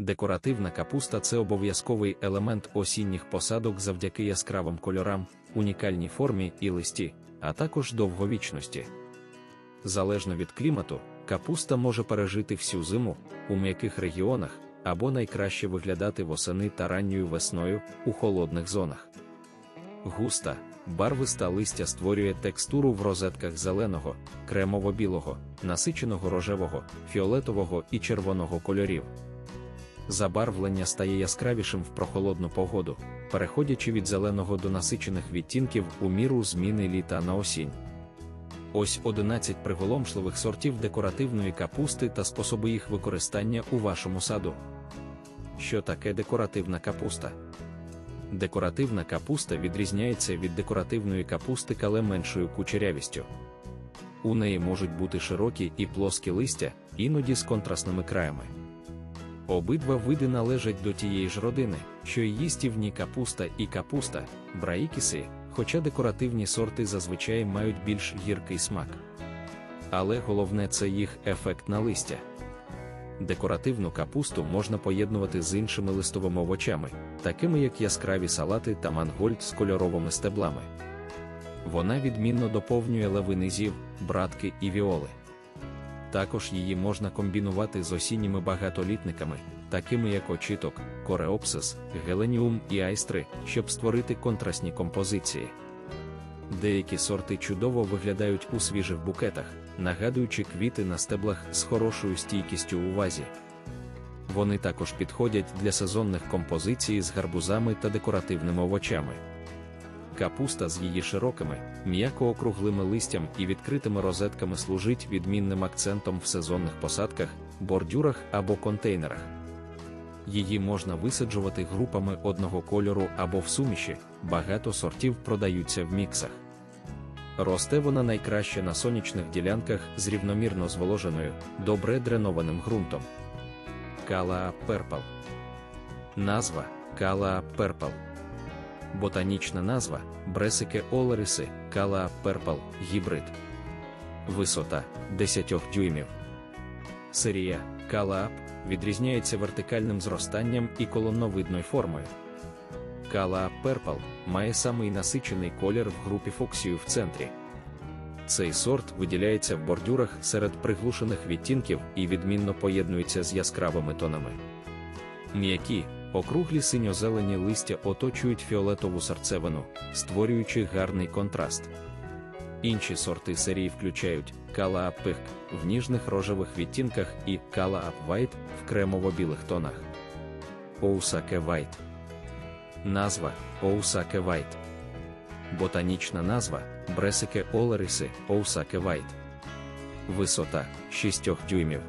Декоративна капуста це обов'язковий елемент осінніх посадок завдяки яскравим кольорам, унікальній формі і листі, а також довговічності. Залежно від клімату, капуста може пережити всю зиму у м'яких регіонах або найкраще виглядати восени та ранньою весною у холодних зонах. Густа, барвиста листя створює текстуру в розетках зеленого, кремово-білого, насиченого рожевого, фіолетового і червоного кольорів. Забарвлення стає яскравішим в прохолодну погоду, переходячи від зеленого до насичених відтінків у міру зміни літа на осінь. Ось 11 приголомшливих сортів декоративної капусти та способи їх використання у вашому саду. Що таке декоративна капуста? Декоративна капуста відрізняється від декоративної капусти кале меншою кучерявістю. У неї можуть бути широкі і плоскі листя, іноді з контрастними краями. Обидва види належать до тієї ж родини, що й їстівні капуста і капуста, браїкіси, хоча декоративні сорти зазвичай мають більш гіркий смак. Але головне це їх ефект на листя. Декоративну капусту можна поєднувати з іншими листовими овочами, такими як яскраві салати та мангольд з кольоровими стеблами. Вона відмінно доповнює лавини зів, братки і віоли. Також її можна комбінувати з осінніми багатолітниками, такими як очіток, кореопсис, геленіум і айстри, щоб створити контрастні композиції. Деякі сорти чудово виглядають у свіжих букетах, нагадуючи квіти на стеблах з хорошою стійкістю у вазі. Вони також підходять для сезонних композицій з гарбузами та декоративними овочами. Капуста з її широкими, м'яко округлими листям і відкритими розетками служить відмінним акцентом в сезонних посадках, бордюрах або контейнерах. Її можна висаджувати групами одного кольору або в суміші, багато сортів продаються в міксах. Росте вона найкраще на сонячних ділянках з рівномірно зволоженою, добре дренованим ґрунтом. Калаа перпал. Назва Калаа перпал. Ботанічна назва Бресике олериси, Калаа перпал, гібрид. Висота 10 дюймів. Серія Калаап відрізняється вертикальним зростанням і колонновидною формою. Калаап перпал має самий насичений колір в групі фоксію в центрі. Цей сорт виділяється в бордюрах серед приглушених відтінків і відмінно поєднується з яскравими тонами. М'які, округлі синьо-зелені листя оточують фіолетову серцевину, створюючи гарний контраст. Інші сорти серії включають Калаап Пихк в ніжних рожевих відтінках і Калаап Вайт в кремово-білих тонах. Оусаке Вайт. Назва Оусаке Вайт. Ботанічна назва Бресике Олериси Оусаке Вайт. Висота 6 дюймів.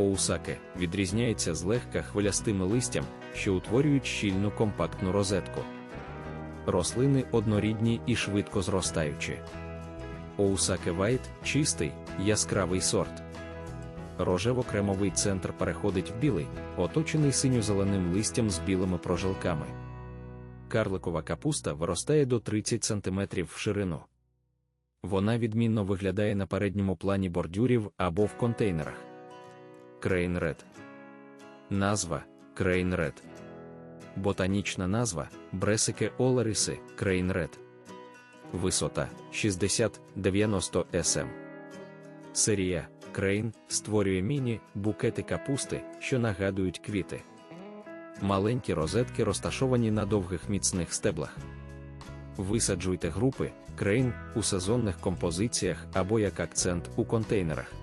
Оусаке відрізняється злегка хвилястими листям, що утворюють щільну компактну розетку. Рослини однорідні і швидко зростаючі. Оусаке Вайт чистий, яскравий сорт. Рожево-кремовий центр переходить в білий, оточений синьо-зеленим листям з білими прожилками. Карликова капуста виростає до 30 см в ширину. Вона відмінно виглядає на передньому плані бордюрів або в контейнерах. Крейн Ред. Назва Крейн Ред. Ботанічна назва Бресике Крейн Ред. Висота 60-90 см. Серія Крейн створює міні букети капусти, що нагадують квіти. Маленькі розетки розташовані на довгих міцних стеблах. Висаджуйте групи крейн у сезонних композиціях або як акцент у контейнерах.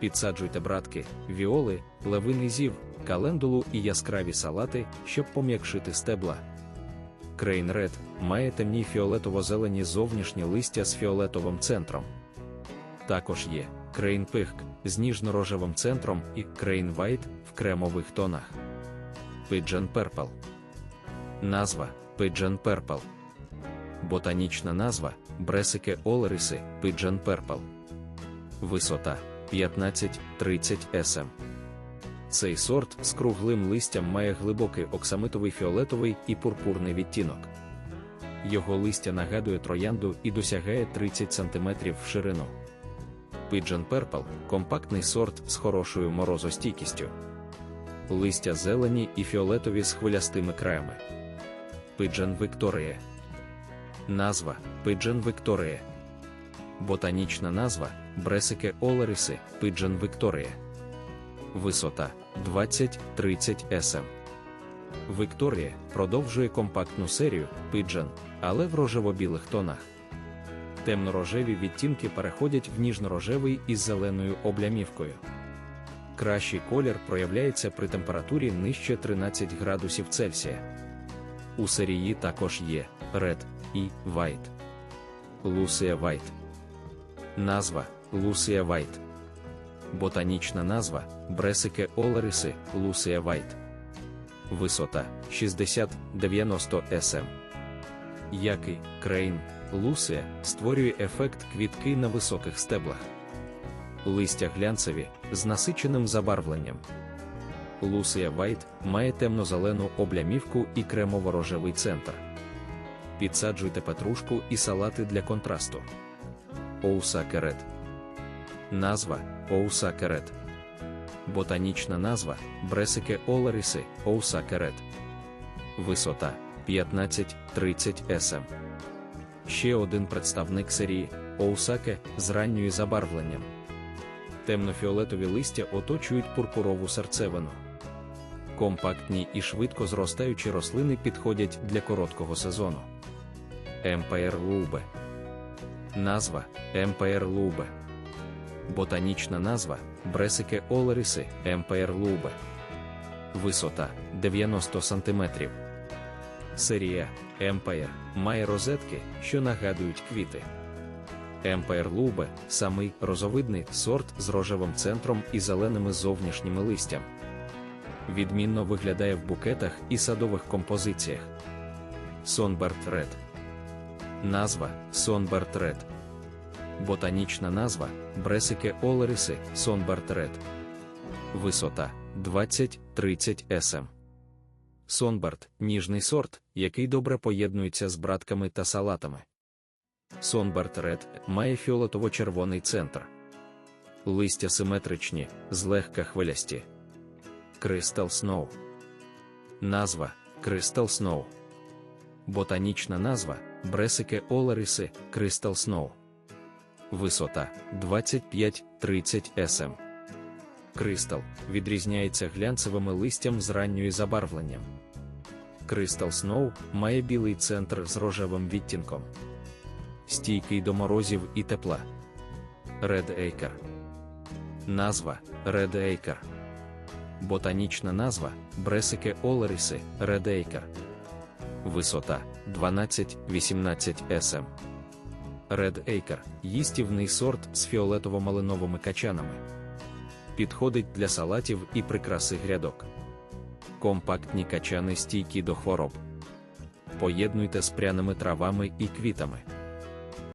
Підсаджуйте братки, віоли, левини зів, календулу і яскраві салати, щоб пом'якшити стебла. Крейн Ред має темні фіолетово-зелені зовнішні листя з фіолетовим центром. Також є крейн пихк з ніжно-рожевим центром і крейн Вайт в кремових тонах. Pigeon Purple. Назва Pigeon Purple. Ботанічна назва Бресике Олериси Pigeon Purple. Висота 15-30 см. Цей сорт з круглим листям має глибокий оксамитовий фіолетовий і пурпурний відтінок. Його листя нагадує троянду і досягає 30 см в ширину. Pigeon Purple – компактний сорт з хорошою морозостійкістю. листя зелені і фіолетові з хвилястими краями. Пиджен Вікторія. Назва Пиджен Вікторія. Ботанічна назва Бресике Олериси, Пиджен Вікторія. Висота 20-30 см. Вікторія продовжує компактну серію Пиджен, але в рожево-білих тонах. Темно-рожеві відтінки переходять в ніжно-рожевий із зеленою облямівкою. Кращий колір проявляється при температурі нижче 13 градусів Цельсія. У серії також є Red і White. Лусія White. Назва Лусія White. Ботанічна назва Бресике Олериси Лусія White. Висота 60-90 см. Який крейн Лусія створює ефект квітки на високих стеблах. Листя глянцеві з насиченим забарвленням. Лусія Вайт має темно-зелену облямівку і кремово-рожевий центр. Підсаджуйте петрушку і салати для контрасту. Оуса керет. Назва Оуса керет. Ботанічна назва Бресике Олариси Оуса керет. Висота 15-30 см. Ще один представник серії Оусаке з ранньою забарвленням. Темно-фіолетові листя оточують пурпурову серцевину. Компактні і швидко зростаючі рослини підходять для короткого сезону. МПР Лубе. Назва МПР Лубе. Ботанічна назва Бресике Олериси МПР Лубе. Висота 90 см. Серія МПР має розетки, що нагадують квіти. МПР Лубе самий розовидний сорт з рожевим центром і зеленими зовнішніми листям. Відмінно виглядає в букетах і садових композиціях. Сонберт Ред. Назва Сонберт Ред. Ботанічна назва Бресике Олериси Сонберт Ред. Висота 20-30 см. Сонберт ніжний сорт, який добре поєднується з братками та салатами. Сонберт Ред має фіолетово-червоний центр. Листя симетричні, злегка хвилясті. Кристал Сноу. Назва Кристал Сноу. Ботанічна назва Бресике Олариси Кристал Сноу. Висота 25-30 см. Кристал відрізняється глянцевими листям з ранньою забарвленням. Кристал Сноу має білий центр з рожевим відтінком. Стійкий до морозів і тепла. Red Acre. Назва Red Acre. Ботанічна назва Бресике Олериси Red Acre. Висота 12-18 см. Red Acre – їстівний сорт з фіолетово-малиновими качанами. Підходить для салатів і прикраси грядок. Компактні качани стійкі до хвороб. Поєднуйте з пряними травами і квітами.